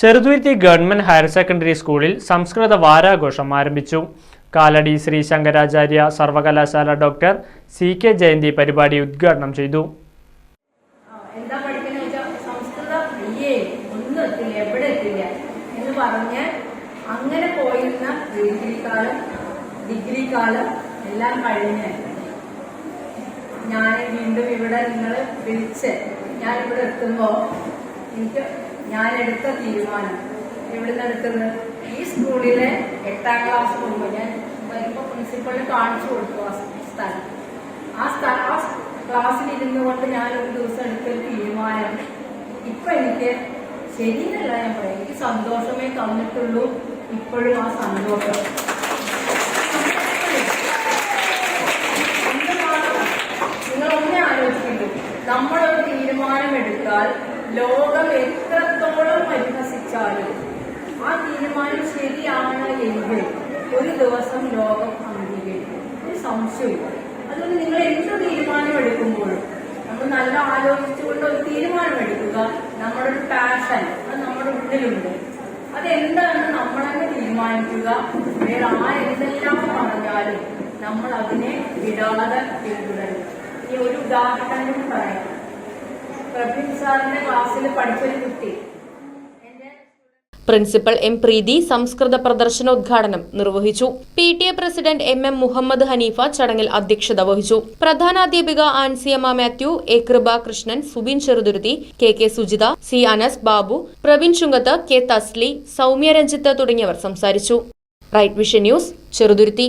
Cheruthuruthy government higher secondary സ്കൂളിൽ സംസ്കൃത വാരാഘോഷം ആരംഭിച്ചു. കാലടി ശ്രീ ശങ്കരാചാര്യ സർവകലാശാല ഡോക്ടർ സി കെ ജയന്തി പരിപാടി ഉദ്ഘാടനം ചെയ്തു. എന്താ പഠിക്കുന്നത് സംസ്കൃതം അയ്യേ ഒന്നും എത്തില്ല എവിടെ എത്തില്ല അങ്ങനെ പോയിരുന്ന ഡിഗ്രി കാലം ഡിഗ്രി കാലം എല്ലാം കഴിഞ്ഞ് ഞാൻ വീണ്ടും ഇവിടെ നിങ്ങൾ വിളിച്ച് ഞാൻ ഇവിടെ എത്തുമ്പോൾ എനിക്ക് ഞാൻ എടുത്ത തീരുമാനം എവിടുന്ന് എടുക്കുന്നത് ഈ സ്കൂളിലെ എട്ടാം ക്ലാസ് പോകുമ്പോൾ ഞാൻ വരുമ്പോൾ പ്രിൻസിപ്പളിന് കാണിച്ചു കൊടുത്തു ആ സ്ഥലം. ആ സ്ഥലം ആ ക്ലാസ്സിൽ ഇരുന്നു കൊണ്ട് ഞാൻ ഒരു ദിവസം എടുത്തൊരു തീരുമാനം. ഇപ്പൊ എനിക്ക് ശരിയല്ല ഞാൻ പറയാം എനിക്ക് സന്തോഷമേ തന്നിട്ടുള്ളൂ ഇപ്പോഴും ആ സന്തോഷം. നിങ്ങളൊന്നേ ആലോചിക്കുന്നു നമ്മളൊരു തീരുമാനമെടുത്താൽ ലോകം എത്രത്തോളം പരിഹസിച്ചാലും ആ തീരുമാനം ശരിയാണ് എങ്കിൽ ഒരു ദിവസം ലോകം അംഗീകരിക്കും. ഒരു സംശയമില്ല അതുകൊണ്ട് നിങ്ങൾ എന്ത് തീരുമാനം എടുക്കുമ്പോഴും നമ്മൾ നല്ല ആലോചിച്ചുകൊണ്ട് ഒരു തീരുമാനം എടുക്കുക. നമ്മുടെ ഒരു പാഷൻ അത് നമ്മുടെ ഉള്ളിലുണ്ട്. അതെന്താണെന്ന് നമ്മൾ തന്നെ തീരുമാനിക്കുക? വേറെ ആ എന്തെല്ലാം പറഞ്ഞാലും നമ്മൾ അതിനെ വിടാതെ പിന്തുടരും ഈ ഒരു ഉദാഹരണം പറയാം. ക്ലാസ്സിൽ പ്രിൻസിപ്പൽ എം പ്രീതി സംസ്കൃത പ്രദർശനോദ്ഘാടനം നിർവഹിച്ചു. P T A president M M Muhammad Haneefa ചടങ്ങിൽ അധ്യക്ഷത വഹിച്ചു. പ്രധാനാധ്യാപിക Ansiyamma Mathew A Kripa Krishnan Subin Cheruthuruthy K K Sujitha C Anas Babu Praveen Chunkath K Thasli Soumya Ranjith തുടങ്ങിയവർ സംസാരിച്ചു. Right vision news Cheruthuruthy.